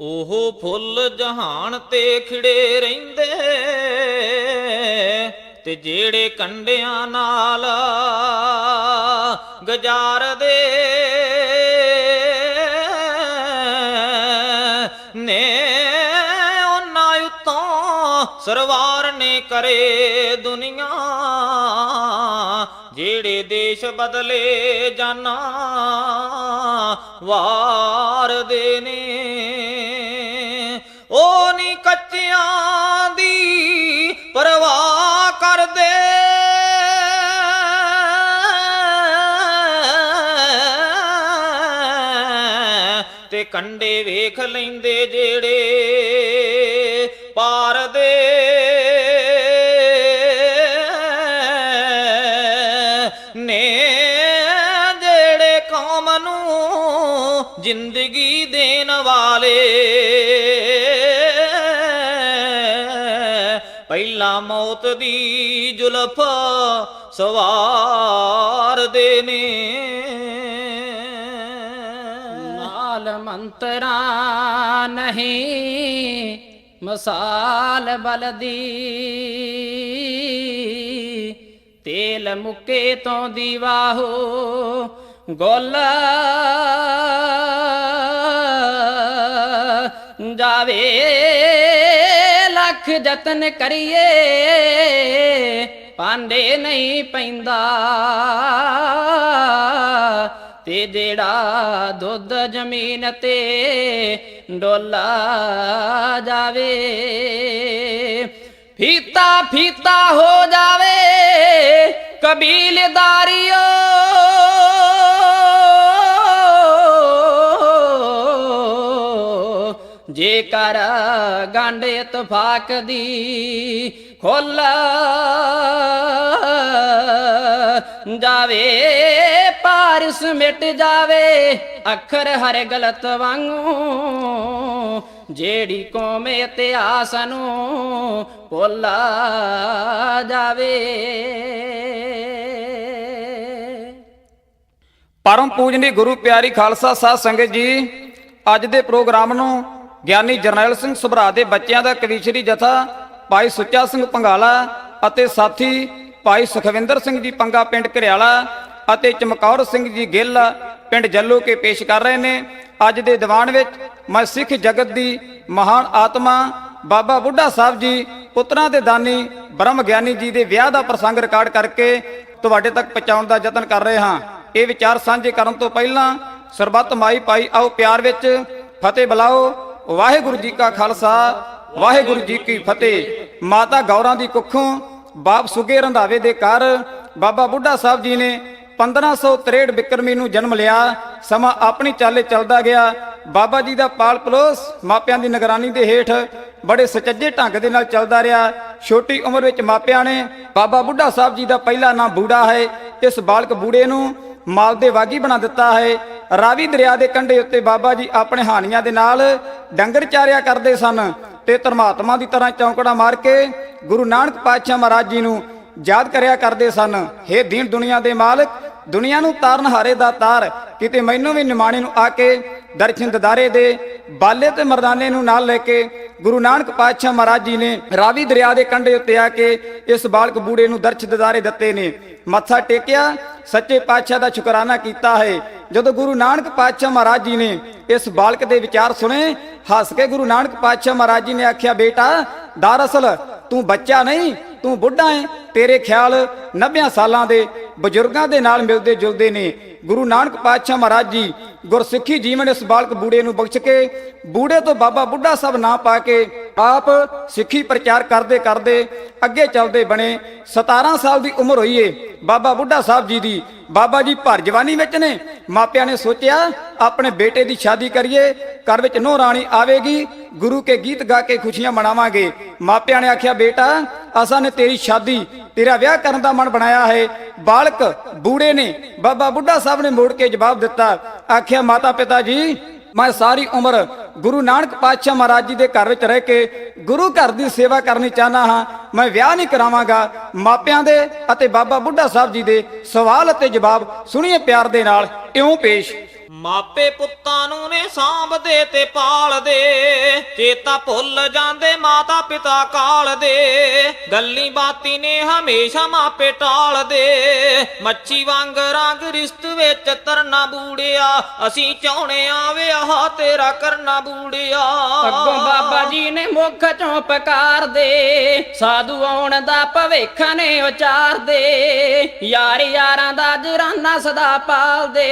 ਉਹ ਫੁੱਲ ਜਹਾਨ ਤੇ ਖਿੜੇ ਰਹਿੰਦੇ ਤੇ ਜਿਹੜੇ ਕੰਡਿਆਂ ਨਾਲ ਗਜਾਰਦੇ ਨੇ, ਉਹਨਾਂ ਉਤੋਂ ਸਰਵਾਰ ਨੇ ਕਰੇ ਦੁਨੀਆ। ਜਿਹੜੇ ਦੇਸ਼ ਬਦਲੇ ਜਾਣਾ ਵਾਰ ਦੇ ਨੇ। ਉਹ ਨਹੀਂ ਕੱਚਿਆਂ ਦੀ ਪਰਵਾਹ ਕਰਦੇ। ਤੇ ਕੰਡੇ ਵੇਖ ਲੈਂਦੇ ਜਿਹੜੇ ਪਾਰ ਦੇ ਨੇ ਜਿਹੜੇ ਕੌਮ ਨੂੰ ਜ਼ਿੰਦਗੀ ਮੌਤ ਦੀ ਜ਼ੁਲਫ ਸਵਾਰ ਦੇ ਨੇ। ਮਾਲ ਮੰਤਰਾ ਨਹੀਂ ਮਸਾਲ ਬਲਦੀ ਤੇਲ ਮੁੱਕੇ ਤੋਂ ਦੀਵਾ ਹੋ ਗੋਲ ਜਾਵੇ। ਲੱਖ ਯਤਨ ਕਰੀਏ ਪਾਂਡੇ ਨਹੀਂ ਪੈਂਦਾ। ਤੇ ਜਿਹੜਾ ਦੁੱਧ ਜ਼ਮੀਨ ਤੇ ਡੋਲਾ ਜਾਵੇ ਫੀਤਾ ਫੀਤਾ ਹੋ ਜਾਵੇ, ਕਬੀਲਦਾਰੀਓ ਜੇਕਰ ਗੰਢ ਇਤਫਾਕ ਦੀ ਖੁੱਲ ਜਾਵੇ, ਪਾਰਸ ਮਿਟ ਜਾਵੇ, ਅੱਖਰ ਹਰ ਗਲਤ ਵਾਂਗੂ, ਜਿਹੜੀ ਕੌਮ ਇਤਿਹਾਸ ਨੂੰ ਭੁੱਲ ਜਾਵੇ। ਪਰਮ ਪੂਜਨੀ ਗੁਰੂ ਪਿਆਰੀ ਖਾਲਸਾ ਸਾਧ ਸੰਗਤ ਜੀ, ਅੱਜ ਦੇ ਪ੍ਰੋਗਰਾਮ ਨੂੰ ਗਿਆਨੀ ਜਰਨੈਲ ਸਿੰਘ ਸੁਭਰਾ ਦੇ ਬੱਚਿਆਂ ਦਾ ਕਵੀਸ਼ਰੀ ਜਥਾ, ਭਾਈ ਸੁੱਚਾ ਸਿੰਘ ਪੰਗਾਲਾ ਅਤੇ ਸਾਥੀ ਭਾਈ ਸੁਖਵਿੰਦਰ ਸਿੰਘ ਜੀ ਪੰਗਾ ਪਿੰਡ ਘਰਿਆਲਾ ਅਤੇ ਚਮਕੌਰ ਸਿੰਘ ਜੀ ਗਿੱਲ ਪਿੰਡ ਜੱਲੋ ਕੇ ਪੇਸ਼ ਕਰ ਰਹੇ ਨੇ। ਅੱਜ ਦੇ ਦੀਵਾਨ ਵਿੱਚ ਮੈਂ ਸਿੱਖ ਜਗਤ ਦੀ ਮਹਾਨ ਆਤਮਾ, ਬਾਬਾ ਬੁੱਢਾ ਸਾਹਿਬ ਜੀ, ਪੁੱਤਰਾਂ ਦੇ ਦਾਨੀ ਬ੍ਰਹਮ ਗਿਆਨੀ ਜੀ ਦੇ ਵਿਆਹ ਦਾ ਪ੍ਰਸੰਗ ਰਿਕਾਰਡ ਕਰਕੇ ਤੁਹਾਡੇ ਤੱਕ ਪਹੁੰਚਾਉਣ ਦਾ ਯਤਨ ਕਰ ਰਹੇ ਹਾਂ। ਇਹ ਵਿਚਾਰ ਸਾਂਝੇ ਕਰਨ ਤੋਂ ਪਹਿਲਾਂ ਸਰਬੱਤ ਮਾਈ ਪਾਈ ਆਓ ਪਿਆਰ ਵਿੱਚ ਫਤਿਹ ਬੁਲਾਓ। ਵਾਹਿਗੁਰੂ ਜੀ ਕਾ ਖਾਲਸਾ, ਵਾਹਿਗੁਰੂ ਜੀ ਕੀ ਫਤਿਹ। ਮਾਤਾ ਗੌਰਾਂ ਦੀ ਕੁੱਖੋਂ ਬਾਪ ਸੁਗੇ ਰੰਧਾਵੇ ਦੇ ਘਰ ਬਾਬਾ ਬੁੱਢਾ ਸਾਹਿਬ ਜੀ ਨੇ 1563 ਬਿਕਰਮੀ ਨੂੰ ਜਨਮ ਲਿਆ। ਸਮਾਂ ਆਪਣੀ ਚਾਲੇ ਚੱਲਦਾ ਗਿਆ। ਬਾਬਾ ਜੀ ਦਾ ਪਾਲ ਪਲੋਸ ਮਾਪਿਆਂ ਦੀ ਨਿਗਰਾਨੀ ਦੇ ਹੇਠ ਬੜੇ ਸੁਚੱਜੇ ਢੰਗ ਦੇ ਨਾਲ ਚੱਲਦਾ ਰਿਹਾ। ਛੋਟੀ ਉਮਰ ਵਿੱਚ ਮਾਪਿਆਂ ਨੇ ਬਾਬਾ ਬੁੱਢਾ ਸਾਹਿਬ ਜੀ ਦਾ ਪਹਿਲਾ ਨਾਮ ਬੂੜਾ ਹੈ। ਇਸ ਬਾਲਕ ਬੂੜੇ ਨੂੰ ਮਾਲ ਦੇ ਵਾਗੀ ਬਣਾ ਦਿੱਤਾ ਹੈ। ਰਾਵੀ ਦਰਿਆ ਦੇ ਕੰਢੇ ਉੱਤੇ ਬਾਬਾ ਜੀ ਆਪਣੇ ਹਾਨੀਆਂ ਦੇ ਨਾਲ ਡੰਗਰ ਚਾਰਿਆ ਕਰਦੇ ਸਨ ਤੇ ਧਰਮਾਤਮਾ ਦੀ ਤਰ੍ਹਾਂ ਚੌਂਕੜਾ ਮਾਰ ਕੇ ਗੁਰੂ ਨਾਨਕ ਪਾਤਸ਼ਾਹ ਮਹਾਰਾਜ ਜੀ ਨੂੰ ਯਾਦ ਕਰਿਆ ਕਰਦੇ ਸਨ। हे ਦੀਨ ਦੁਨੀਆ ਦੇ ਮਾਲਕ, ਦੁਨੀਆ ਨੂੰ ਤਾਰਨ ਹਾਰੇ ਦਾ ਤਾਰ, ਕਿਤੇ ਮੈਨੂੰ ਵੀ ਨਿਮਾਣੇ ਨੂੰ ਆ ਕੇ ਦਰਸ਼ਨ ਦਦਾਰੇ ਦੇ ਬਾਲੇ ਤੇ ਮਰਦਾਨੇ ਨੂੰ ਨਾਲ ਲੈ ਕੇ ਗੁਰੂ ਨਾਨਕ ਪਾਤਸ਼ਾਹ ਮਹਾਰਾਜ ਜੀ ਨੇ ਰਾਵੀ ਦਰਿਆ ਦੇ ਕੰਢੇ ਉੱਤੇ ਆ ਕੇ ਇਸ ਬਾਲਕ ਬੂੜੇ ਨੂੰ ਦਰਸ਼ ਦਿਦਾਰੇ ਦਿੱਤੇ ਨੇ। ਮੱਥਾ ਟੇਕਿਆ, ਸੱਚੇ ਪਾਤਸ਼ਾਹ ਦਾ ਸ਼ੁਕਰਾਨਾ ਕੀਤਾ ਹੈ। ਜਦੋਂ ਗੁਰੂ ਨਾਨਕ ਪਾਤਸ਼ਾਹ ਮਹਾਰਾਜ ਜੀ ਨੇ ਇਸ ਬਾਲਕ ਦੇ ਵਿਚਾਰ ਸੁਣੇ, ਹੱਸ ਕੇ ਗੁਰੂ ਨਾਨਕ ਪਾਤਸ਼ਾਹ ਮਹਾਰਾਜ ਜੀ ਨੇ ਆਖਿਆ, ਬੇਟਾ ਦਰਅਸਲ ਤੂੰ ਬੱਚਾ ਨਹੀਂ, ਤੂੰ ਬੁੱਢਾ ਹੈ ਤੇਰੇ ਖਿਆਲ 90 ਸਾਲਾਂ ਦੇ ਬਜ਼ੁਰਗਾਂ ਦੇ ਨਾਲ ਮਿਲਦੇ ਜੁਲਦੇ ਨੇ। ਗੁਰੂ ਨਾਨਕ ਪਾਤਸ਼ਾਹ ਮਹਾਰਾਜ ਜੀ ਗੁਰਸਿੱਖੀ ਜੀਵਨ ਇਸ ਬਾਲਕ ਬੂੜੇ ਨੂੰ ਬਖਸ਼ ਕੇ, ਬੂੜੇ ਤੋਂ ਬਾਬਾ ਬੁੱਢਾ ਸਾਹਿਬ ਨਾ ਪਾ ਕੇ ਆਪ ਸਿੱਖੀ ਪ੍ਰਚਾਰ ਕਰਦੇ ਕਰਦੇ ਅੱਗੇ ਚੱਲਦੇ ਬਣੇ। 17 ਸਾਲ ਦੀ ਉਮਰ ਹੋਈ ਏ। ਬਾਬਾ ਬੁੱਢਾ ਸਾਹਿਬ ਜੀ ਦੀ। ਬਾਬਾ ਜੀ ਭਰ ਜਵਾਨੀ ਵਿੱਚ ਨੇ। ਮਾਪਿਆਂ ਨੇ ਸੋਚਿਆ, ਆਪਣੇ ਬੇਟੇ ਦੀ ਸ਼ਾਦੀ ਕਰੀਏ, ਘਰ ਵਿੱਚ ਨੋ ਰਾਣੀ ਆਵੇਗੀ, ਗੁਰੂ ਕੇ ਗੀਤ ਗਾ ਕੇ ਖੁਸ਼ੀਆਂ ਮਨਾਵਾਂਗੇ। ਮਾਪਿਆਂ ਨੇ ਆਖਿਆ, ਬੇਟਾ, ਅਸਾਂ ਨੇ ਤੇਰੀ ਸ਼ਾਦੀ, ਤੇਰਾ ਵਿਆਹ ਕਰਨ ਦਾ ਮਨ ਬਣਾਇਆ ਹੈ। ਬਾਲਕ, ਬੂੜੇ ਨੇ। ਬਾਬਾ ਬੁੱਢਾ ਸਾਹਿਬ ਨੇ ਮੋੜ ਕੇ ਜਵਾਬ ਦਿੱਤਾ। ਆਖਿਆ, ਮਾਤਾ ਪਿਤਾ ਜੀ, ਮੈਂ ਸਾਰੀ ਉਮਰ ਗੁਰੂ ਨਾਨਕ ਪਾਤਸ਼ਾਹ ਮਹਾਰਾਜ ਜੀ ਦੇ ਘਰ ਵਿੱਚ ਰਹਿ ਕੇ ਗੁਰੂ ਘਰ ਦੀ ਸੇਵਾ ਕਰਨੀ ਚਾਹਨਾ ਹਾਂ। ਮੈਂ ਵਿਆਹ ਨਹੀਂ ਕਰਾਵਾਂਗਾ। ਮਾਪਿਆਂ ਦੇ ਅਤੇ ਬਾਬਾ ਬੁੱਢਾ ਸਾਹਿਬ ਜੀ ਦੇ ਸਵਾਲ ਅਤੇ ਜਵਾਬ ਸੁਣੀਏ ਪਿਆਰ ਦੇ ਨਾਲ। ਇਉਂ ਪੇਸ਼ ਮਾਪੇ ਪੁੱਤਾਂ ਨੂੰ ਨੇ ਸਾਂਭਦੇ ਤੇ ਪਾਲਦੇ ਚੇਤਾ ਭੁੱਲ ਜਾਂਦੇ ਮਾਤਾ ਪਿਤਾ ਕਾਲਦੇ ਗੱਲੀ ਬਾਤੀ ਨੇ ਹਮੇਸ਼ਾ ਮਾਪੇ ਟਾਲਦੇ ਮੱਛੀ ਵਾਂਗ ਰੰਗ ਰਿਸ਼ਤ ਵਿੱਚ ਤਰਨਾ ਬੂੜਿਆ। ਅਸੀਂ ਚਾਹੁੰਦੇ ਆ ਵਿਆਹ ਤੇਰਾ ਕਰਨਾ ਬੂੜਿਆ। ਅੱਗੋਂ ਬਾਬਾ ਜੀ ਨੇ ਮੁੱਖ ਚੋਂ ਪਕਾਰਦੇ ਸਾਧੂ ਆਉਣ ਦਾ ਭਵਿੱਖ ਨੇ ਉਚਾਰ ਦੇ। ਯਾਰ ਯਾਰਾਂ ਦਾ ਜਰਾਨਾ ਸਦਾ ਪਾਲਦੇ।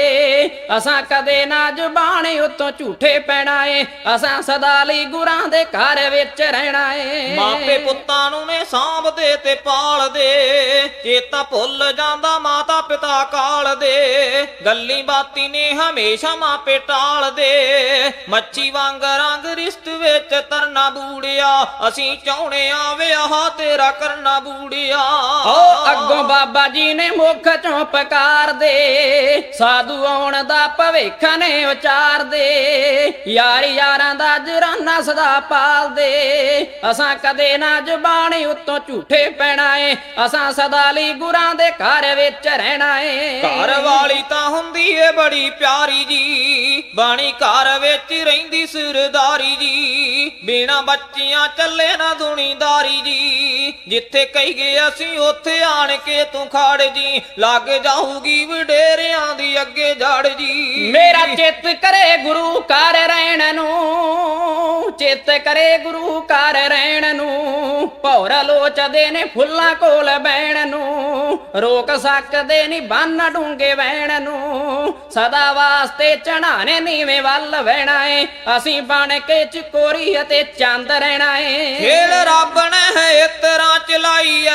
ਅਸਾਂ ਕਦੇ ਨਾ ਜ਼ੁਬਾਨ ਉਤੋਂ ਝੂਠੇ ਪੈਣਾ ਏ। ਅਸਾਂ ਸਦਾ ਲਈ ਗੁਰਾਂ ਦੇ ਘਰ ਵਿੱਚ ਰਹਿਣਾ ਏ। ਮਾਪੇ ਪੁੱਤਾਂ ਨੂੰ ਨੇ ਸਾਂਭਦੇ ਤੇ ਪਾਲਦੇ ਚੇਤਾ ਭੁੱਲ ਜਾਂਦਾ ਮਾਤਾ ਪਿਤਾ ਕਾਲਦੇ ਗੱਲੀ ਬਾਤੀ ਨੇ ਹਮੇਸ਼ਾ ਮਾਪੇ ਟਾਲਦੇ ਮੱਛੀ ਵਾਂਗ ਰੰਗ ਰਿਸ਼ਤ ਵਿੱਚ ਤਰਨਾ ਬੂੜਿਆ। ਅਸੀਂ ਚਾਹੁੰਦੇ ਆ ਵਿਆਹ ਤੇਰਾ ਕਰਨਾ ਬੂੜਿਆ। ਓ ਅੱਗੋਂ ਬਾਬਾ ਜੀ ਨੇ ਮੁੱਖ ਚੋਂ ਪਕਾਰਦੇ ਸਾਧੂ ਆਉਣ ਦਾ ਭਵਿੱਖ ਨੇ ਉਚਾਰਦੇ ਯਾਰ ਯਾਰਾਂ ਦਾ ਜਰਾਨਾ ਸਦਾ ਪਾਲਦੇ। ਅਸਾਂ ਕਦੇ ਨਾ ਜ਼ੁਬਾਨ ਉੱਤੋਂ ਝੂਠੇ ਪੈਣਾ ਏ ਅਸਾਂ ਸਦਾ ਲਈ ਗੁਰਾਂ ਦੇ ਘਰ ਵਿੱਚ ਰਹਿਣਾ ਏ ਘਰ ਵਾਲੀ ਤਾਂ ਹੁੰਦੀ ਏ ਬੜੀ ਪਿਆਰੀ ਜੀ, ਬਾਣੀ ਘਰ ਵਿੱਚ ਰਹਿੰਦੀ ਸਰਦਾਰੀ ਜੀ। ਬਿਨਾ ਬੱਚੀਆਂ ਚੱਲੇ ਨਾ ਦੁਨੀਦਾਰੀ ਜੀ, ਜਿੱਥੇ ਕਹੀ ਗਏ ਅਸੀਂ ਉੱਥੇ ਆਣ ਕੇ ਤੂੰ ਖਾੜ ਜੀ, ਲੱਗ ਜਾਊਗੀ ਵਡੇਰਿਆਂ ਦੀ ਅੱਗੇ ਜੜ ਜੀ। ਮੇਰਾ ਚਿੱਤ ਕਰੇ ਗੁਰੂ ਘਰ ਰਹਿਣ ਨੂੰ ਚਿੱਤ ਕਰੇ ਗੁਰੂ ਘਰ ਰਹਿਣ ਨੂੰ। ਭੌਰ ਲੋਚਦੇ ਨੇ ਫੁੱਲਾਂ ਕੋਲ ਬਹਿਣ ਨੂੰ ਰੋਕ ਸਕਦੇ ਨਹੀਂ ਬੰਨ ਡੂੰਗੇ ਵਹਿਣ ਨੂੰ। ਸਦਾ ਵਾਸਤੇ ਚੜਾਣੇ ਨੀਵੇਂ ਵੱਲ ਵਹਿਣਾ ਏ ਅਸੀਂ ਬਣ ਕੇ ਚਕੋਰੀ ਅਤੇ ਚੰਦ ਰਹਿਣਾ ਏ। ਖੇਡ ਰੱਬ ਨੇ ਇਤਰਾ ਚਲਾਈ ਐ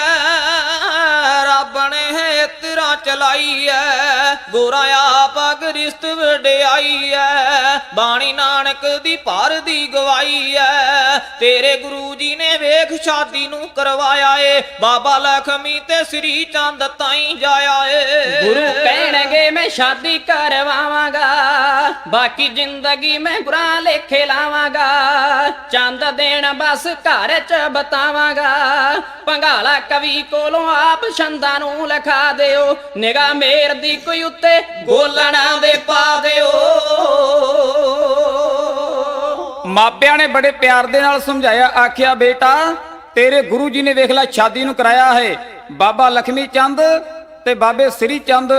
ਰੱਬ ਨੇ ਇਤਰਾ ਚਲਾਈ ਐ। ਗੋਰਾ ਆਪ ਅਗਰਿਸ਼ਤ ਵਡਿਆਈ ਐ। ਬਾਣੀ ਨਾਨਕ ਦੀ ਭਰ ਦੀ ਗਵਾਈ ਐ। ਤੇਰੇ ਗੁਰੂ ਜੀ ਨੇ ਵੇਖ ਸ਼ਾਦੀ ਨੂੰ ਕਰਵਾਇਆ ਏ। ਬਾਬਾ ਲਖਮੀ ਤੇ ਸ੍ਰੀ ਚੰਦ ਤਾਈ ਜਾਇਆ ਏ। ਗੁਰੂ ਕਹਿਣਗੇ, ਮੈਂ ਸ਼ਾਦੀ ਕਰਵਾਵਾਂਗਾ। ਬਾਕੀ ਜ਼ਿੰਦਗੀ ਮੈਂ ਬੁਰਾ ਲੇਖੇ ਲਾਵਾਂਗਾ। ਚੰਦ ਦੇਣ ਬਸ ਘਰ ਚ ਬਤਾਵਾਂਗਾ। ਪੰਗਾਲਾ ਕਵੀ ਕੋਲੋਂ ਆਪ ਛੰਦਾਂ ਨੂੰ ਲਿਖਾ ਦਿਓ। ਨਿਗਾ ਮੇਰ ਦੀ ਕੋਈ ਉੱਤੇ ਗੋਲਣਾ ਦੇ ਪਾ ਦਿਓ ਮਾਪਿਆਂ ਨੇ ਬੜੇ ਪਿਆਰ ਦੇ ਨਾਲ ਸਮਝਾਇਆ, ਆਖਿਆ, ਬੇਟਾ, ਤੇਰੇ ਗੁਰੂ ਜੀ ਨੇ ਵੇਖ ਲੈ ਸ਼ਾਦੀ ਨੂੰ ਕਰਾਇਆ ਹੈ। ਬਾਬਾ ਲਖਮੀ ਚੰਦ ਤੇ ਬਾਬੇ ਸ੍ਰੀ ਚੰਦ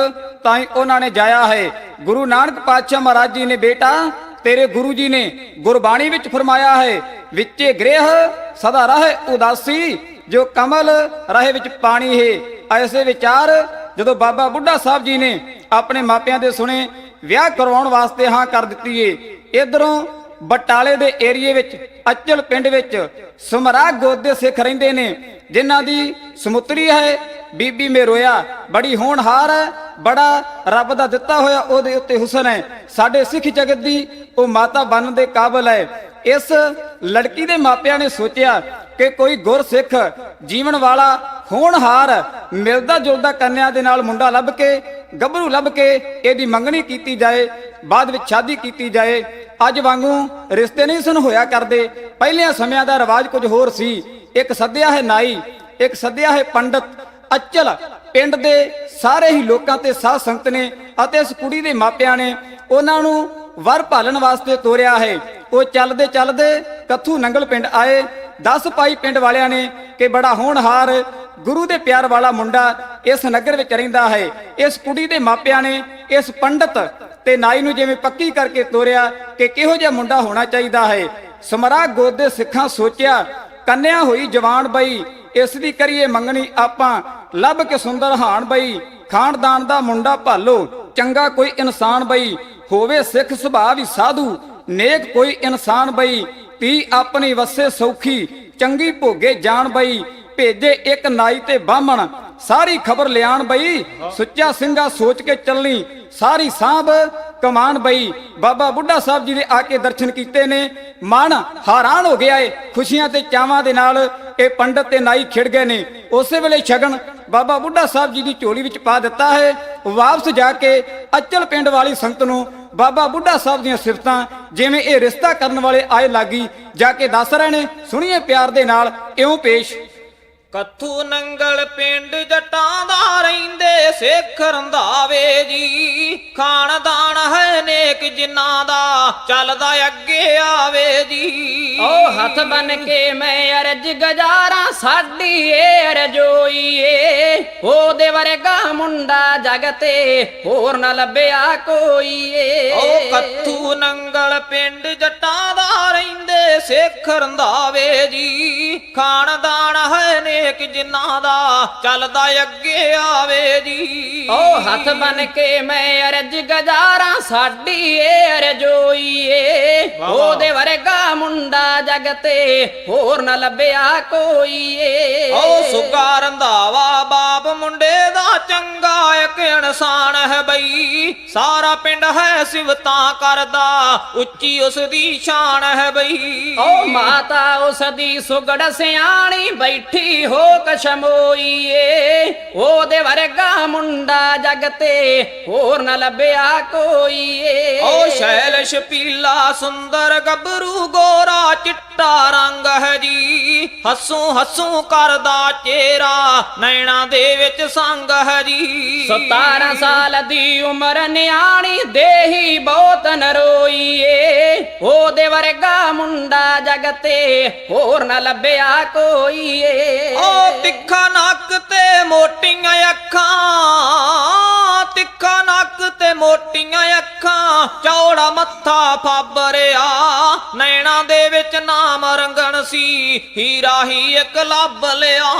ਤਾਂ ਹੀ ਉਹਨਾਂ ਨੇ ਜਾਇਆ ਹੈ। ਗੁਰੂ ਨਾਨਕ ਪਾਤਸ਼ਾਹ ਮਹਾਰਾਜ ਜੀ ਨੇ, ਬੇਟਾ, ਤੇਰੇ ਗੁਰੂ ਜੀ ਨੇ ਗੁਰਬਾਣੀ ਵਿੱਚ ਫਰਮਾਇਆ ਹੈ, ਵਿੱਚੇ ਗ੍ਰਹਿ ਸਦਾ ਰਹੇ ਉਦਾਸੀ, ਜੋ ਕਮਲ ਰਹੇ ਵਿੱਚ ਪਾਣੀ ਹੈ। ਐਸੇ ਵਿਚਾਰ ਜਦੋਂ ਬਾਬਾ ਬੁੱਢਾ ਸਾਹਿਬ ਜੀ ਨੇ ਆਪਣੇ ਮਾਪਿਆਂ ਦੇ ਸੁਣੇ ਵਿਆਹ ਕਰਵਾਉਣ ਵਾਸਤੇ ਹਾਂ ਕਰ ਦਿੱਤੀ ਏ। ਇਧਰੋਂ ਬਟਾਲੇ ਦੇ ਏਰੀਏ ਵਿੱਚ, ਅਚਲ ਪਿੰਡ ਵਿੱਚ ਸਮਰਾ ਗੋਦ ਦੇ ਸਿੱਖ ਰਹਿੰਦੇ ਨੇ, ਜਿਨ੍ਹਾਂ ਦੀ ਸਮੁੱਤਰੀ ਹੈ, ਬੀਬੀ ਮੇਰੋਇਆ। ਬੜੀ ਹੋਣਹਾਰ ਹੈ, ਬੜਾ ਰੱਬ ਦਾ ਦਿੱਤਾ ਹੋਇਆ ਉਹਦੇ ਉੱਤੇ ਹੁਸਨ ਹੈ। ਸਾਡੇ ਸਿੱਖ ਜਗਤ ਦੀ ਉਹ ਮਾਤਾ ਬਣਨ ਦੇ ਕਾਬਲ ਹੈ। ਇਸ ਲੜਕੀ ਦੇ ਮਾਪਿਆਂ ਨੇ ਸੋਚਿਆ ਕਿ ਕੋਈ ਗੁਰਸਿੱਖ ਜੀਵਨ ਵਾਲਾ ਹੋਣਹਾਰ ਮਿਲਦਾ ਜੁਲਦਾ ਕੰਨਿਆ ਦੇ ਨਾਲ ਮੁੰਡਾ ਲੱਭ ਕੇ, ਗੱਭਰੂ ਲੱਭ ਕੇ ਇਹਦੀ ਮੰਗਣੀ ਕੀਤੀ ਜਾਏ, ਬਾਅਦ ਵਿੱਚ ਸ਼ਾਦੀ ਕੀਤੀ ਜਾਏ, ਅੱਜ ਵਾਂਗੂ ਰਿਸ਼ਤੇ ਨਹੀਂ ਸਨ ਹੋਇਆ ਕਰਦੇ। ਪਹਿਲਿਆਂ ਸਮਿਆਂ ਦਾ ਰਿਵਾਜ ਕੁਝ ਹੋਰ ਸੀ। ਇੱਕ ਸੱਦਿਆ ਹੈ ਨਾਈ, ਇੱਕ ਸੱਦਿਆ ਹੈ ਪੰਡਤ। ਅਚਲ ਪਿੰਡ ਦੇ ਸਾਰੇ ਹੀ ਲੋਕਾਂ ਤੇ ਸਾਧ ਸੰਗਤ ਨੇ ਅਤੇ ਇਸ ਕੁੜੀ ਦੇ ਮਾਪਿਆਂ ਨੇ ਉਹਨਾਂ ਨੂੰ ਵਰ ਭਾਲਣ ਵਾਸਤੇ ਤੋਰਿਆ ਹੈ। ਉਹ ਚੱਲਦੇ ਚੱਲਦੇ ਕੱਥੂ ਨੰਗਲ ਪਿੰਡ ਆਏ। 10 ਪਾਈ ਪਿੰਡ ਵਾਲਿਆਂ ਨੇ ਕਿ ਬੜਾ ਹੋਣਹਾਰ ਗੁਰੂ ਦੇ ਪਿਆਰ ਵਾਲਾ ਮੁੰਡਾ ਇਸ ਨਗਰ ਵਿੱਚ ਰਹਿੰਦਾ ਹੈ। ਇਸ ਕੁੜੀ ਦੇ ਮਾਪਿਆਂ ਨੇ ਇਸ ਪੰਡਤ ਤੇ ਨਾਈ ਨੂੰ ਜਿਵੇਂ ਪੱਕੀ ਕਰਕੇ ਤੋਰਿਆ ਕਿ ਕਿਹੋ ਜਿਹਾ ਮੁੰਡਾ ਹੋਣਾ ਚਾਹੀਦਾ ਹੈ। ਸਮਰਾ ਗੋਦ ਦੇ ਸਿੱਖਾਂ ਸੋਚਿਆ, ਕੰਨਿਆ ਹੋਈ ਜਵਾਨ ਬਈ, ਇਸ ਦੀ ਕਰੀਏ ਮੰਗਣੀ ਆਪਾਂ। ਲੱਭ ਕੇ ਸੁੰਦਰ ਹਾਨ ਬਈ, ਖਾਨਦਾਨ ਦਾ ਮੁੰਡਾ ਭਾਲੋ, ਚੰਗਾ ਕੋਈ ਇਨਸਾਨ ਬਈ। ਹੋਵੇ ਸਿੱਖ ਸੁਭਾਅ ਵੀ ਸਾਧੂ, ਨੇਕ ਕੋਈ ਇਨਸਾਨ ਬਈ ਤੀ ਆਪਣੀ ਵਸੇ ਸੌਖੀ, ਚੰਗੀ ਭੋਗੇ ਜਾਣ ਬਈ, ਭੇਜੇ ਇੱਕ ਨਾਈ ਤੇ ਬਾਹਮਣ, ਸਾਰੀ ਖਬਰ ਲਿਆਣ ਬਈ, ਸੁੱਚਾ ਸਿੰਘਾ ਸੋਚ ਕੇ ਚੱਲਣੀ, ਸਾਰੀ ਸਾਂਭ ਕਮਾਨ ਬਈ। ਬਾਬਾ ਬੁੱਢਾ ਸਾਹਿਬ ਜੀ ਦੇ ਆ ਕੇ ਦਰਸ਼ਨ ਕੀਤੇ ਨੇ ਮਨ ਹੈਰਾਨ ਹੋ ਗਿਆ ਏ, ਖੁਸ਼ੀਆਂ ਤੇ ਚਾਵਾਂ ਦੇ ਨਾਲ ਇਹ ਪੰਡਤ ਤੇ ਨਾਈ ਖਿੜ ਗਏ ਨੇ। ਉਸੇ ਵੇਲੇ ਛਗਣ ਬਾਬਾ ਬੁੱਢਾ ਸਾਹਿਬ ਜੀ ਦੀ ਝੋਲੀ ਵਿੱਚ ਪਾ ਦਿੱਤਾ ਹੈ, ਵਾਪਸ ਜਾ ਕੇ ਅਚਲ ਪਿੰਡ ਵਾਲੀ ਸੰਗਤ ਨੂੰ ਬਾਬਾ ਬੁੱਢਾ ਸਾਹਿਬ ਦੀਆਂ ਸਿਫਤਾਂ, ਜਿਵੇਂ ਇਹ ਰਿਸ਼ਤਾ ਕਰਨ ਵਾਲੇ ਆਏ ਲਾਗੀ, ਜਾ ਕੇ ਦੱਸ ਰਹੇ ਨੇ, ਸੁਣੀਏ ਪਿਆਰ ਦੇ ਨਾਲ, ਇਉਂ ਪੇਸ਼। ਕੱਥੂ ਨੰਗਲ ਪਿੰਡ ਜਟਾਂ ਦਾ ਰਹਿੰਦੇ ਸਿੱਖ ਰੰਧਾਵੇ ਜੀ, ਖਾਨਦਾਨ ਹੈ ਨੇਕ ਜਿਨ੍ਹਾਂ ਦਾ ਚੱਲਦਾ ਅੱਗੇ ਆਵੇ ਜੀ। ਓ ਹੱਥ ਬਨ ਕੇ ਮੈਂ ਅਰਜ ਗਜਾਰਾ ਸਾਡੀ ਏ ਅਰਜੋਈ ਏ ਉਹਦੇ ਵਰਗਾ ਮੁੰਡਾ ਜਗ ਤੇ ਹੋਰ ਨਾ ਲੱਭਿਆ ਕੋਈ ਏ ਓ ਕੱਥੂ ਨੰਗਲ ਪਿੰਡ ਜਟਾਂ ਦਾ ਰਹਿੰਦੇ ਸਿੱਖ ਰੰਧਾਵੇ ਜੀ। ਖਾਨਦਾਨ ਹੈ ਨੇਕ ਜਿਨ੍ਹਾਂ ਦਾ ਚੱਲਦਾ ਅੱਗੇ ਆਵੇ ਜੀ। ਓ ਹੱਥ ਬਨ ਕੇ ਮੈਂ ਅਰਜ ਗਜਾਰਾ ਸਾਡੀ ਏ ਅਰਜੋਈ ਏ ਵਾਹ ਵਾਹ। ਉਹਦੇ ਵਰਗਾ ਮੁੰਡਾ ਜਗ ਤੇ ਹੋਰ ਨਾ ਲੱਭਿਆ ਕੋਈ ਏ ਓ ਸੁਗਾ ਰੰਧਾਵਾ ਬਾਪ ਮੁੰਡੇ ਦਾ ਚੰਗਾ ਇੱਕ ਇਨਸਾਨ ਹੈ ਬਈ। ਸਾਰਾ ਪਿੰਡ ਹੈ ਸਿਵਤਾਂ ਕਰਦਾ ਉੱਚੀ ਉਸ ਦੀ ਸ਼ਾਨ ਹੈ ਬਈ। ਓ ਮਾਤਾ ਉਸ ਦੀ ਸੁਗੜ ਸਿਆਣੀ ਬੈਠੀ ਹੋ ਕਸ਼ਮੋਈ ਏ ਉਹਦੇ ਵਰਗਾ ਮੁੰਡਾ ਜਗ ਤੇ ਹੋਰ ਨਾ ਲੱਭਿਆ ਕੋਈ ਏ ਓ ਸ਼ੈਲ ਸ਼ਪੀਲਾ ਸੁੰਦਰ ਗੱਭਰੂ ਗੋਰਾ ਚਿੱਟਾ ਰੰਗ ਹੈ ਜੀ। ਹੱਸੂ ਹੱਸੂ ਕਰਦਾ ਚਿਹਰਾ ਨੈਣਾ ਦੇ ਵਿੱਚ ਸੰਗ ਹੈ ਜੀ। 17 ਸਾਲ ਦੀ ਉਮਰ ਨਿਆਣੀ ਦੇਹੀ ਬਹੁਤ ਨਰੋਈ ਏ ਉਹਦੇ ਵਰਗਾ ਮੁੰਡਾ ਜਗ ਤੇ ਹੋਰ ਨਾ ਲੱਭਿਆ ਕੋਈ ਏ ਓ ਤਿੱਖਾ ਨੱਕ ਤੇ ਮੋਟੀਆਂ ਅੱਖਾਂ ਤਿੱਖਾ ਤੇ ਮੋਟੀਆਂ ਅੱਖਾਂ ਚੌੜਾ ਮੱਥਾ ਫਾਬਰਿਆ ਨੈਣਾ ਦੇ ਵਿੱਚ ਨਾਮ ਰੰਗਣ ਸੀ ਹੀਰਾ ਹੀ ਇੱਕ ਲੱਭ ਲਿਆ।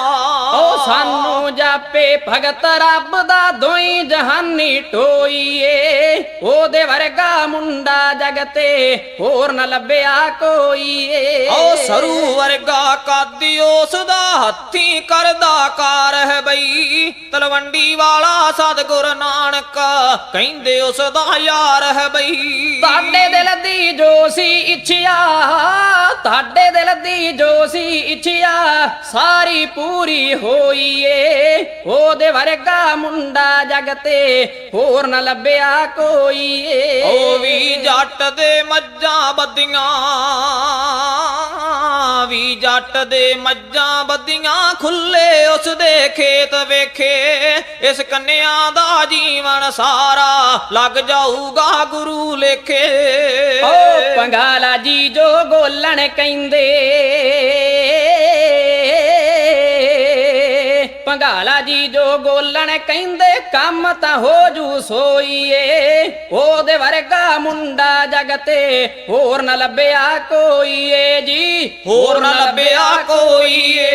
ਓ ਸਾਨੂੰ ਜਾਪੇ ਭਗਤ ਰੱਬ ਦਾ ਦੋਈ ਜਹਾਨੀ ਟੋਈਏ। ਉਹਦੇ ਵਰਗਾ ਮੁੰਡਾ ਜਗ ਤੇ ਹੋਰ ਨਾ ਲੱਭਿਆ ਕੋਈ ਏ ਓ ਸਰੂ ਵਰਗਾ ਕਾਦੀ ਉਸ ਦਾ ਹੱਥੀ ਕਰਦਾ ਕਾਰ ਹੈ ਬਈ। ਤਲਵੰਡੀ ਵਾਲਾ ਸਤਗੁਰ ਨਾਨਕ ਕਹਿੰਦੇ ਉਸ ਦਾ ਯਾਰ ਹੈ ਬਈ। ਤੁਹਾਡੇ ਦਿਲ ਦੀ ਜੋ ਸੀ ਇੱਛਿਆ ਤੁਹਾਡੇ ਦਿਲ ਦੀ ਜੋ ਸੀ ਇੱਛਿਆ ਸਾਰੀ ਪੂਰੀ ਹੋਈ ਏ। ਉਹਦੇ ਵਰਗਾ ਮੁੰਡਾ ਜਗ ਤੇ ਹੋਰ ਨਾ ਲੱਭਿਆ ਕੋਈ ਏ। ਉਹ ਵੀ ਜੱਟ ਦੇ ਮੱਝਾਂ ਬੱਦੀਆਂ ਵੀ ਜੱਟ ਦੇ ਮੱਝਾਂ ਬੱਦੀਆਂ ਖੁੱਲੇ ਉਸ ਦੇ ਖੇਤ ਵੇਖੇ। ਇਸ ਕੰਨਿਆ ਦਾ ਜੀਵਨ ਸਾਰਾ ਲੱਗ ਜਾਊਗਾ ਗੁਰੂ ਲੇਖੇ। ਓ ਪੰਗਾਲਾ ਜੀ ਜੋ ਗੋਲਣ ਕਹਿੰਦੇ। ਪੰਗਾਲਾ ਜੀ ਜੋ ਗੋਲਣ ਕਹਿੰਦੇ। ਕੰਮ ਤਾਂ ਹੋ ਜੂ ਸੋਈਏ। ਉਹਦੇ ਵਰਗਾ ਮੁੰਡਾ ਜਗ ਤੇ ਹੋਰ ਨਾ ਲੱਭਿਆ ਕੋਈ ਏ ਜੀ। ਹੋਰ ਨਾ ਲੱਭਿਆ ਕੋਈ ਏ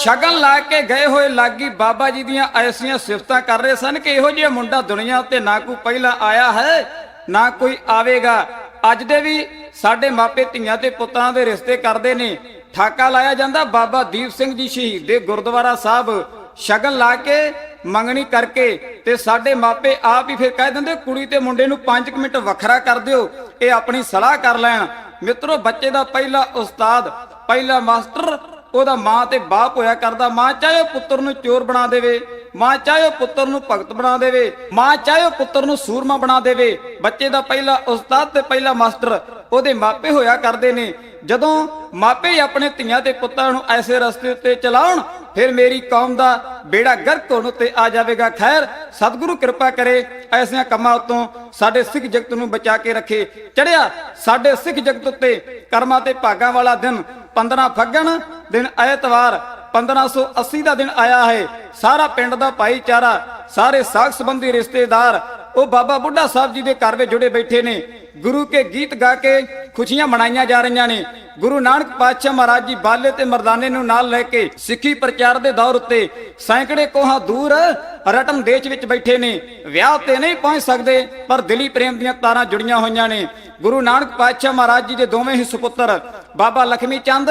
ਸ਼ਗਨ ਲਾ ਕੇ ਗਏ ਹੋਏ ਲਾਗੀ ਬਾਬਾ ਜੀ ਦੀਆਂ ਐਸੀਆਂ ਸਿਫਤਾਂ ਕਰ ਰਹੇ ਸਨ ਕਿ ਇਹੋ ਜਿਹਾ ਮੁੰਡਾ ਦੁਨੀਆ ਉੱਤੇ ਨਾ ਕੋਈ ਪਹਿਲਾਂ ਆਇਆ ਹੈ ਨਾ ਕੋਈ ਆਵੇਗਾ। ਅੱਜ ਦੇ ਵੀ ਸਾਡੇ ਮਾਪੇ ਧੀਆਂ ਤੇ ਪੁੱਤਾਂ ਦੇ ਰਿਸ਼ਤੇ ਕਰਦੇ ਨੇ। ਠਾਕਾ ਲਾਇਆ ਜਾਂਦਾ ਬਾਬਾ ਦੀਪ ਸਿੰਘ ਜੀ ਸ਼ਹੀਦ ਦੇ ਗੁਰਦੁਆਰਾ ਸਾਹਿਬ। ਸ਼ਗਨ ਲਾ ਕੇ ਮੰਗਣੀ ਕਰਕੇ ਤੇ ਸਾਡੇ ਮਾਪੇ ਆਪ ਹੀ ਫਿਰ ਕਹਿ ਦਿੰਦੇ, ਕੁੜੀ ਤੇ ਮੁੰਡੇ ਨੂੰ 5 ਮਿੰਟ ਵੱਖਰਾ ਕਰ ਦਿਓ, ਇਹ ਆਪਣੀ ਸਲਾਹ ਕਰ ਲੈਣ। ਮਿੱਤਰੋ, ਬੱਚੇ ਦਾ ਪਹਿਲਾ ਉਸਤਾਦ, ਪਹਿਲਾ ਮਾਸਟਰ ਉਹਦਾ ਮਾਂ ਤੇ ਬਾਪ ਹੋਇਆ ਕਰਦਾ, ਮਾਂ ਚਾਹੇ ਉਹ ਪੁੱਤਰ ਨੂੰ ਚੋਰ ਬਣਾ ਦੇਵੇ, ਮਾਂ ਚਾਹੇ ਉਹ ਪੁੱਤਰ ਨੂੰ ਭਗਤ ਬਣਾ ਦੇਵੇ, ਮਾਂ ਚਾਹੇ ਉਹ ਪੁੱਤਰ ਨੂੰ ਸੂਰਮਾ ਬਣਾ ਦੇਵੇ, ਬੱਚੇ ਦਾ ਪਹਿਲਾ ਉਸਤਾਦ ਤੇ ਪਹਿਲਾ ਮਾਸਟਰ ਉਹਦੇ ਮਾਪੇ ਹੋਇਆ ਕਰਦੇ ਨੇ। ਜਦੋਂ ਮਾਪੇ ਆਪਣੇ ਧੀਆਂ ਤੇ ਪੁੱਤਾਂ ਨੂੰ ਐਸੇ ਰਸਤੇ ਉੱਤੇ ਚਲਾਉਣ, ਫਿਰ ਮੇਰੀ ਕੌਮ ਦਾ ਬੇੜਾ ਗਰਕ ਹੋਣ ਉੱਤੇ ਆ ਜਾਵੇਗਾ। ਖੈਰ, ਸਤਿਗੁਰੂ ਕਿਰਪਾ ਕਰੇ, ਐਸਿਆਂ ਕੰਮਾਂ ਉਤੋਂ ਸਾਡੇ ਸਿੱਖ ਜਗਤ ਨੂੰ ਬਚਾ ਕੇ ਰੱਖੇ। ਚੜਿਆ, ਸਾਡੇ ਸਿੱਖ ਜਗਤ ਉੱਤੇ ਕਰਮਾਂ ਤੇ ਭਾਗਾਂ ਵਾਲਾ ਦਿਨ 15 ਫੱਗਣ ਦਿਨ ਐਤਵਾਰ 1580 ਦਾ ਦਿਨ ਆਇਆ ਹੈ। ਸਾਰਾ ਪਿੰਡ ਦਾ ਭਾਈਚਾਰਾ, ਸਾਰੇ ਸਾਖ ਸੰਬੰਧੀ ਰਿਸ਼ਤੇਦਾਰ, ਉਹ ਬਾਬਾ ਬੁੱਢਾ ਸਾਹਿਬ ਜੀ ਦੇ ਘਰ ਵਿੱਚ ਜੁੜੇ ਬੈਠੇ ਨੇ। ਗੁਰੂ ਕੇ ਗੀਤ ਗਾ ਕੇ ਖੁਸ਼ੀਆਂ ਮਨਾਈਆਂ ਜਾ ਰਹੀਆਂ ਨੇ। ਗੁਰੂ ਨਾਨਕ ਪਾਤਸ਼ਾਹ ਮਹਾਰਾਜ ਜੀ ਬਾਲੇ ਤੇ ਮਰਦਾਨੇ ਨੂੰ ਨਾਲ ਲੈ ਕੇ ਸਿੱਖੀ ਪ੍ਰਚਾਰ ਦੇ ਦੌਰ ਉੱਤੇ ਸੈਂਕੜੇ ਕੋਹਾਂ ਦੂਰ ਰਟਨ ਦੇਸ਼ ਵਿੱਚ ਬੈਠੇ ਨੇ। ਵਿਆਹ ਤੇ ਨਹੀਂ ਪਹੁੰਚ ਸਕਦੇ, ਪਰ ਦਿਲੀ ਪ੍ਰੇਮ ਦੀਆਂ ਤਾਰਾਂ ਜੁੜੀਆਂ ਹੋਈਆਂ ਨੇ। ਗੁਰੂ ਨਾਨਕ ਪਾਤਸ਼ਾਹ ਮਹਾਰਾਜ ਜੀ ਦੇ ਦੋਵੇਂ ਹੀ ਸੁਪੁੱਤਰ ਬਾਬਾ ਲਖਮੀ ਚੰਦ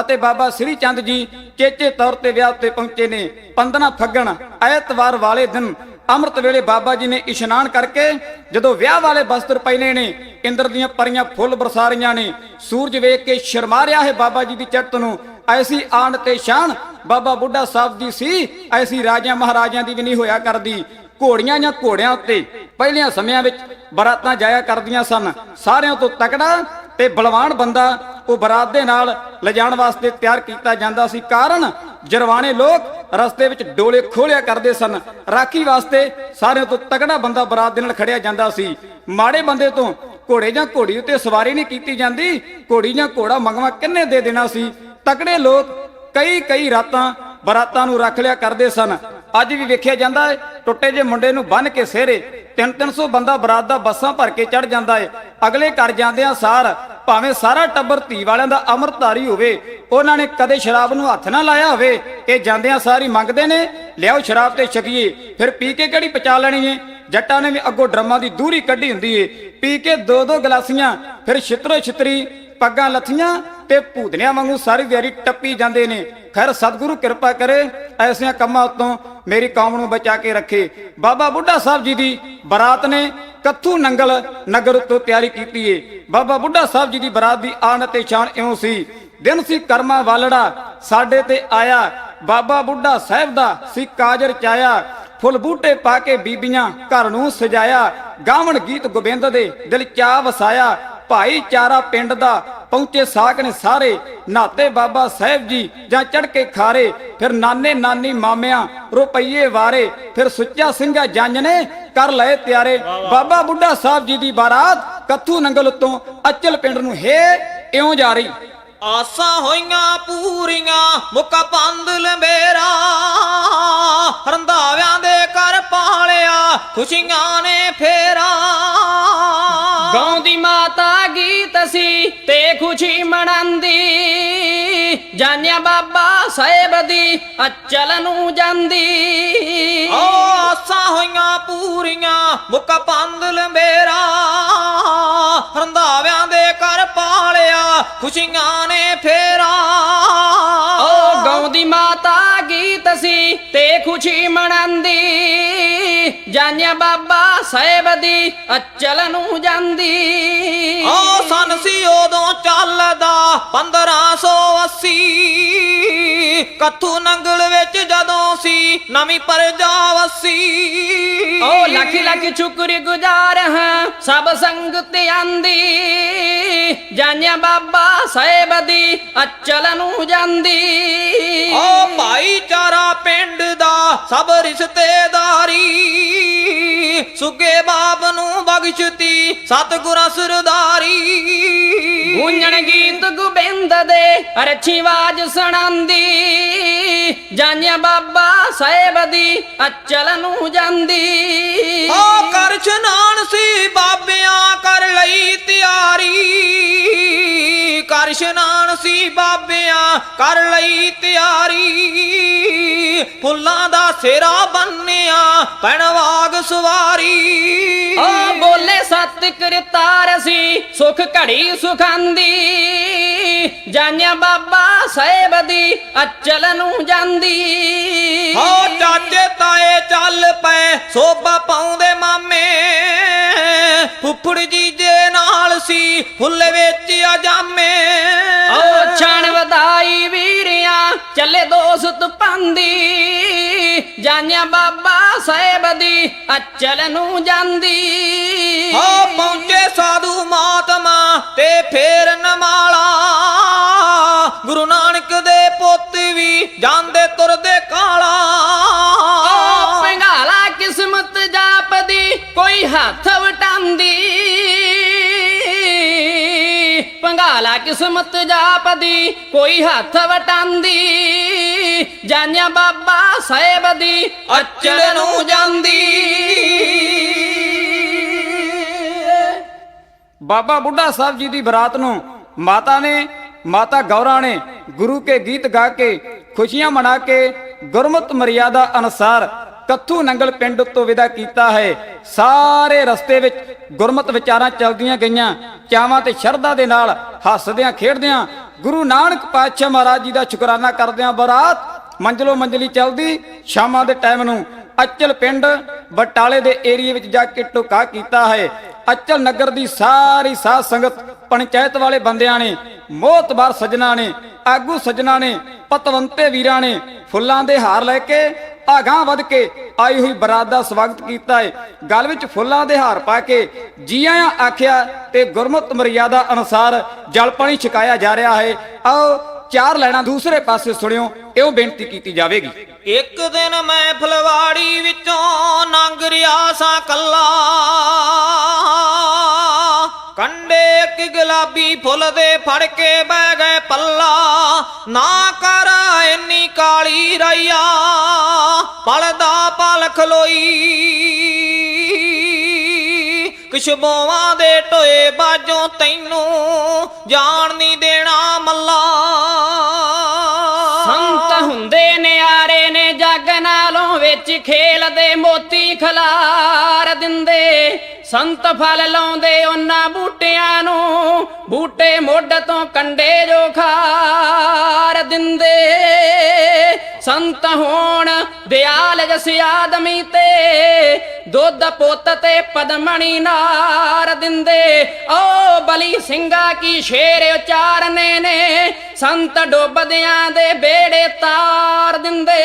ਅਤੇ ਬਾਬਾ ਸ੍ਰੀ ਚੰਦ ਜੀ ਚੇਚੇ ਤੌਰ ਤੇ ਵਿਆਹ ਤੇ ਪਹੁੰਚੇ ਨੇ। 15 ਫੱਗਣ ਐਤਵਾਰ ਵਾਲੇ ਦਿਨ ਅੰਮ੍ਰਿਤ ਵੇਲੇ ਬਾਬਾ ਜੀ ਨੇ ਇਸ਼ਨਾਨ ਕਰਕੇ ਜਦੋਂ ਵਿਆਹ ਵਾਲੇ ਬਸਤਰ ਪਹਿਨੇ ਨੇ, ਇੰਦਰ ਦੀਆਂ ਪਰੀਆਂ ਫੁੱਲ ਬਰਸਾ ਰਹੀਆਂ ਨੇ, ਸੂਰਜ ਵੇਖ ਕੇ ਸ਼ਰਮਾ ਰਿਹਾ ਹੈ ਬਾਬਾ ਜੀ ਦੀ ਚੜ੍ਹਤ ਨੂੰ, ਐਸੀ ਆਣ ਤੇ ਸ਼ਾਨ ਬਾਬਾ ਬੁੱਢਾ ਸਾਹਿਬ ਦੀ ਸੀ, ਐਸੀ ਰਾਜਿਆਂ ਮਹਾਰਾਜਿਆਂ ਦੀ ਵੀ ਨਹੀਂ ਹੋਇਆ ਕਰਦੀ। ਘੋੜੀਆਂ ਜਾਂ ਘੋੜਿਆਂ ਉੱਤੇ ਪਹਿਲਿਆਂ ਸਮਿਆਂ ਵਿੱਚ ਬਰਾਤਾਂ ਜਾਇਆ ਕਰਦੀਆਂ ਸਨ। ਸਾਰਿਆਂ ਤੋਂ ਤਕੜਾ ਤੇ ਬਲਵਾਨ ਬੰਦਾ ਉਹ ਬਰਾਤ ਦੇ ਨਾਲ ਲਿਜਾਣ ਵਾਸਤੇ ਤਿਆਰ ਕੀਤਾ ਜਾਂਦਾ ਸੀ। ਕਾਰਨ ਜਰਵਾਣੇ ਲੋਕ ਰਸਤੇ ਵਿੱਚ ਡੋਲੇ ਖੋਲਿਆ ਕਰਦੇ ਸਨ। ਰਾਖੀ ਵਾਸਤੇ ਸਾਰਿਆਂ ਤੋਂ ਤਗੜਾ ਬੰਦਾ ਬਰਾਤ ਦੇ ਨਾਲ ਖੜਿਆ ਜਾਂਦਾ ਸੀ। ਮਾੜੇ ਬੰਦੇ ਤੋਂ ਘੋੜੇ ਜਾਂ ਘੋੜੀ ਉੱਤੇ ਸਵਾਰੀ ਨਹੀਂ ਕੀਤੀ ਜਾਂਦੀ। ਘੋੜੀ ਜਾਂ ਘੋੜਾ ਮੰਗਵਾ ਕਿੰਨੇ ਦੇ ਦੇਣਾ ਸੀ? ਤਕੜੇ ਲੋਕ ਕਈ ਕਈ ਰਾਤਾਂ ਬਰਾਤਾਂ ਨੂੰ ਰੱਖ ਲਿਆ ਕਰਦੇ ਸਨ। ਅੱਜ ਵੀ ਵੇਖਿਆ ਜਾਂਦਾ ਹੈ, ਟੁੱਟੇ ਜੇ ਮੁੰਡੇ ਨੂੰ ਬੰਨ ਕੇ ਸਿਹਰੇ 3-300 ਬੰਦਾ ਬਰਾਤ ਦਾ ਬੱਸਾਂ ਭਰ ਕੇ ਚੜ ਜਾਂਦਾ ਹੈ। ਅਗਲੇ ਘਰ ਜਾਂਦਿਆਂ ਸਾਰ ਭਾਵੇਂ ਸਾਰਾ ਟੱਬਰ ਧੀ ਵਾਲਿਆਂ ਦਾ ਅੰਮ੍ਰਿਤਧਾਰੀ ਹੋਵੇ, ਉਹਨਾਂ ਨੇ ਕਦੇ ਸ਼ਰਾਬ ਨੂੰ ਹੱਥ ਨਾ ਲਾਇਆ ਹੋਵੇ ਇਹ ਜਾਂਦਿਆਂ ਸਾਰੀ ਮੰਗਦੇ ਨੇ, ਲਿਆਓ ਸ਼ਰਾਬ ਤੇ ਛਕੀਏ, ਫਿਰ ਪੀ ਕੇ ਕਿਹੜੀ ਪਚਾ ਲੈਣੀ ਏ? ਜੱਟਾਂ ਨੇ ਵੀ ਅੱਗੋਂ ਡਰਮਾਂ ਦੀ ਦੂਰੀ ਕੱਢੀ ਹੁੰਦੀ ਏ। ਪੀ ਕੇ ਦੋ ਦੋ ਗਲਾਸੀਆਂ, ਫਿਰ ਛਿੱਤਰੋ ਛਿੱਤਰੀ ਪੱਗਾਂ ਲੱਥੀਆਂ ਤੇ ਭੂਤਨਿਆਂ ਵਾਂਗੂ ਸਾਰੀ ਦਿਹਾੜੀ ਟੱਪੀ ਜਾਂਦੇ ਨੇ। ਖੈਰ, ਸਤਿਗੁਰੂ ਕਿਰਪਾ ਕਰੇ, ਐਸਿਆਂ ਕੰਮਾਂ ਉਤੋਂ ਮੇਰੀ ਕੌਮ ਨੂੰ ਬਚਾ ਕੇ ਰੱਖੇ। ਬਾਬਾ ਬੁੱਢਾ ਸਾਹਿਬ ਜੀ ਦੀ ਬਰਾਤ ਨੇ ਕੱਥੂ ਨੰਗਲ ਨਗਰ ਤੋਂ ਤਿਆਰੀ ਕੀਤੀ ਏ। ਬਾਬਾ ਬੁੱਢਾ ਸਾਹਿਬ ਜੀ ਦੀ ਬਰਾਤ ਦੀ ਆਨ ਤੇ ਸ਼ਾਨ ਇਉਂ ਸੀ। ਦਿਨ ਸੀ ਕਰਮਾ ਵਾਲੜਾ, ਸਾਡੇ ਤੇ ਆਇਆ। ਬਾਬਾ ਬੁੱਢਾ ਸਾਹਿਬ ਦਾ ਸੀ ਕਾਜਰ ਚਾਇਆ। ਫੁੱਲ ਬੂਟੇ ਪਾ ਕੇ ਬੀਬੀਆਂ ਘਰ ਨੂੰ ਸਜਾਇਆ। ਗਾਵਣ ਗੀਤ ਗੋਬਿੰਦ ਦੇ ਦਿਲ ਚਾ ਵਸਾਇਆ। ਭਾਈਚਾਰਾ ਪਿੰਡ ਦਾ ਪਹੁੰਚੇ ਸਾਕ ਨੇ ਸਾਰੇ। ਨਾਤੇ ਬਾਬਾ ਸਾਹਿਬ ਜੀ ਜਾਂ ਚੜ ਕੇ ਖਾਰੇ ਫਿਰ ਨਾਨੇ ਨਾਨੀ ਮਾਮਿਆਂ ਰੁਪਈਏ ਵਾਰੇ ਫਿਰ ਸੁੱਚਾ ਸਿੰਘਾ ਜੰਜ ਨੇ ਕਰ ਲਏ ਤਿਆਰੇ। ਬਾਬਾ ਬੁੱਢਾ ਸਾਹਿਬ ਜੀ ਦੀ ਬਾਰਾਤ ਕੱਥੂ ਨੰਗਲ ਤੋਂ ਅਚਲ ਪਿੰਡ ਨੂੰ ਹੈ ਇਉਂ ਜਾ ਰਹੀ। ਆਸਾਂ ਹੋਈਆਂ ਪੂਰੀਆਂ ਮੁੱਕਾ ਪੰਦ ਲੰਬੇਰਾ ਰੰਧਾਵਿਆਂ ਦੇ ਘਰ ਪਾਲਿਆ ਖੁਸ਼ੀਆਂ ਨੇ ਫੇਰਾ। ਗਾਉਂਦੀ ਮਾਤਾ ਗੀਤ ਸੀ ਤੇ ਖੁਸ਼ੀ ਮਨਾਂਦੀ ਜਾਨਿਆ ਬਾਬਾ ਸਾਹਿਬ ਦੀ ਅਚਲ ਨੂੰ ਜਾਂਦੀ। ਓ ਆਸਾਂ ਹੋਈਆਂ ਪੂਰੀਆਂ ਮੁੱਕਾ ਪੰਦ ਮੇਰਾ। ਰੰਧਾਵਿਆਂ ਦੇ ਘਰ ਪਾਲਿਆ, ਖੁਸ਼ੀਆਂ ਨੇ ਫੇਰਾ। ਮਾਤਾ ਗੀਤ ਸੀ ਤੇ ਖੁਸ਼ੀ ਮਨਾਂਦੀ ਜਾਨਿਆ ਬਾਬਾ ਸਾਹਿਬ ਦੀ ਅਚਲ ਨੂੰ ਜਾਂਦੀ। ਓ ਸਨ ਸੀ ਉਦੋਂ ਚੱਲਦਾ 1580 ਕੱਥੂ ਨੰਗਲ ਵਿੱਚ ਜਦੋਂ ਸੀ ਨਵੀਂ ਪਰਜਾ ਵਸੀ। ਲੱਖ ਲੱਖ ਸ਼ੁਕਰ ਗੁਜ਼ਾਰ ਹਾਂ। ਸਭ ਸੰਗਤ ਆਂਦੀ। ਜਾਨਿਆ ਬਾਬਾ ਸਾਹਿਬ ਦੀ ਅਚਲ ਨੂੰ ਜਾਂਦੀ। ਓ ਭਾਈਚਾਰਾ ਪਿੰਡ ਦਾ ਸਭ ਰਿਸ਼ਤੇਦਾਰੀ ਸੁੱਗੇ ਬਾਪ ਨੂੰ ਬਖਸ਼ਤੀ ਸਤਿਗੁਰਾਂ ਸਰਦਾਰੀ ਗੂੰਜਣ ਗੀਤ ਗੋਬਿੰਦ ਦੇ ਅਰਛੀ ਆਵਾਜ਼ ਸੁਣਾਂਦੀ। ਜਾਨਿਆ ਬਾਬਾ ਸਾਹਿਬ ਦੀ ਅਚਲ ਨੂੰ ਜਾਂਦੀ। ਓ ਕਰ ਇਸ਼ਨਾਨ ਸੀ ਬਾਬਿਆਂ ਕਰ ਲਈ ਤਿਆਰੀ ਕਰ ਇਸ਼ਨਾਨ ਸੀ ਬਾਬਿਆਂ ਕਰ ਲਈ ਤਿਆਰੀ। ਫੁੱਲਾਂ ਦਾ ਸਿਰਾ ਬੰਨਿਆ ਪੈਣਵਾਗ ਸਵਾਰੀ। ਓ ਬੋਲੇ ਸਤ ਕਰਤਾਰ ਸੀ ਸੁਖ ਘੜੀ ਸੁਖਾਂਦੀ। ਜਾਨਿਆ ਬਾਬਾ ਸਾਹਿਬ ਦੀ ਅਚਲ ਨੂੰ ਜਾਂਦੀ। ਹੋ ਚਾਚੇ ਤਾਏ ਚੱਲ ਪਏ ਸੋਭਾ ਪਾਉਂਦੇ ਮਾਮੇ। ਫੁੱਫੜ ਜੀ ਦੇ ਨਾਲ ਸੀ ਫੁੱਲੇ ਵਿੱਚ ਅਜਾਮੇ। ਓ ਛਣ ਵਧਾਈ ਵੀਰਿਆਂ, ਚੱਲੇ ਦੋਸਤ ਪਾਂਦੀ ਜਾਨਿਆ ਬਾਬਾ ਸਾਹਿਬ ਦੀ ਅਚਲ ਨੂੰ ਜਾਂਦੀ। ਹੋ ਪਹੁੰਚੇ ਸਾਧੂ ਮਹਾਤਮਾ ਤੇ ਫੇਰ ਨਮਾਲਾ। ਗੁਰੂ ਨਾਨਕ ਦੇ ਪੁੱਤ ਵੀ ਜਾਂਦੇ ਤੁਰਦੇ ਕਿਸਮਤ ਜਾਪਦੀ, ਕੋਈ ਹੱਥ ਵਟਾਂਦੀ। ਜਾਨਿਆ ਬਾਬਾ ਸਾਹਿਬ ਦੀ ਅਚਲ ਨੂੰ ਜਾਂਦੀ। ਬਾਬਾ ਬੁੱਢਾ ਸਾਹਿਬ ਜੀ ਦੀ ਬਰਾਤ ਨੂੰ ਮਾਤਾ ਨੇ, ਮਾਤਾ ਗੌਰਾ ਨੇ ਗੁਰੂ ਕੇ ਗੀਤ ਗਾ ਕੇ ਖੁਸ਼ੀਆਂ ਮਨਾ ਕੇ ਗੁਰਮਤ ਮਰਿਆਦਾ ਅਨੁਸਾਰ ਕੱਥੂ ਨੰਗਲ ਪਿੰਡ ਤੋਂ ਵਿਦਾ ਕੀਤਾ ਹੈ। ਸਾਰੇ ਰਸਤੇ ਵਿੱਚ ਗੁਰਮਤ ਵਿਚਾਰਾਂ ਚੱਲਦੀਆਂ ਗਈਆਂ। ਚਾਵਾਂ ਤੇ ਸ਼ਰਧਾ ਦੇ ਨਾਲ ਹੱਸਦਿਆਂ, ਖੇਡਦਿਆਂ ਗੁਰੂ ਨਾਨਕ ਪਾਤਸ਼ਾਹ ਮਹਾਰਾਜ ਜੀ ਦਾ ਸ਼ੁਕਰਾਨਾ ਕਰਦਿਆਂ ਬਰਾਤ ਮੰਜ਼ਲੋ ਮੰਜ਼ਲੀ ਚੱਲਦੀ। ਸ਼ਾਮਾਂ ਦੇ ਟਾਈਮ ਨੂੰ ਅਚਲ ਪਿੰਡ ਬਟਾਲੇ ਦੇ ਏਰੀਏ ਵਿੱਚ ਜਾ ਕੇ ਟੁਕਾ ਕੀਤਾ ਹੈ। ਅਚਲ ਨਗਰ ਦੀ ਸਾਰੀ ਸਾਧ ਸੰਗਤ, ਪੰਚਾਇਤ ਵਾਲੇ ਬੰਦਿਆਂ ਨੇ, ਮੋਤਬਾਰ ਸਜਣਾ ਨੇ, ਆਗੂ ਸਜਣਾ ਨੇ, ਪਤਵੰਤੇ ਵੀਰਾਂ ਨੇ ਫੁੱਲਾਂ ਦੇ ਹਾਰ ਲੈ ਕੇ ਆਗਾਂ ਵੱਧ ਕੇ ਆਈ ਹੋਈ ਬਰਾਤ ਦਾ ਸਵਾਗਤ ਕੀਤਾ ਹੈ ਗਲ ਵਿੱਚ ਫੁੱਲਾਂ ਦੇ ਹਾਰ ਪਾ ਕੇ ਜੀ ਆਇਆਂ ਆਖਿਆ ਤੇ ਗੁਰਮਤ ਮਰਿਆਦਾ ਅਨੁਸਾਰ ਜਲ ਪਾਣੀ ਛਕਾਇਆ ਜਾ ਰਿਹਾ ਹੈ। ਆਓ ਚਾਰ ਲੈਣਾ ਦੂਸਰੇ ਪਾਸੇ ਸੁਣਿਓ, ਇਉਂ ਬੇਨਤੀ ਕੀਤੀ ਜਾਵੇਗੀ। ਇੱਕ ਦਿਨ ਮੈਂ ਫਲਵਾੜੀ ਵਿੱਚੋਂ ਨੰਗ ਰਿਹਾ ਸਾਂ ਕੱਲਾ ਕੰਡੇ ਇੱਕ ਗੁਲਾਬੀ ਫੁੱਲ ਦੇ ਫੜ ਕੇ ਬਹਿ ਗਏ ਪੱਲਾ। ਨਾ ਕਰ ਇੰਨੀ ਕਾਲੀ ਰਈਆ ਪਲਦਾ ਪਲ ਖਲੋਈ। ਖੁਸ਼ਬੂਆਂ ਦੇ ਟੋਏ ਬਾਜੋਂ ਤੈਨੂੰ ਜਾਣ ਨਹੀਂ ਦੇਣਾ ਮੱਲਾ। ਸੰਤ ਹੁੰਦੇ ਨਿਆਰੇ ਨੇ ਜੱਗ ਨਾਲੋਂ ਵਿੱਚ ਖੇਲਦੇ ਮੋਤੀ ਖਲਾਰ ਦਿੰਦੇ। ਸੰਤ ਫਲ ਲਾਉਂਦੇ ਉਹਨਾਂ ਬੂਟਿਆਂ ਨੂੰ, ਬੂਟੇ ਮੁੱਢ ਤੋਂ ਕੰਡੇ ਜੋ ਖਾਰ ਦਿੰਦੇ। ਸੰਤ ਹੋਣ ਦਿਆਲ ਜਸ ਆਦਮੀ ਤੇ, ਦੁੱਧ ਪੁੱਤ ਤੇ ਪਦਮਣੀ ਨਾਰ ਦਿੰਦੇ। ਓ ਬਲੀ ਸਿੰਘਾ ਕੀ ਸ਼ੇਰ ਉਚਾਰਨੇ ਨੇ, ਸੰਤ ਡੁੱਬਦਿਆਂ ਦੇ ਬੇੜੇ ਤਾਰ ਦਿੰਦੇ।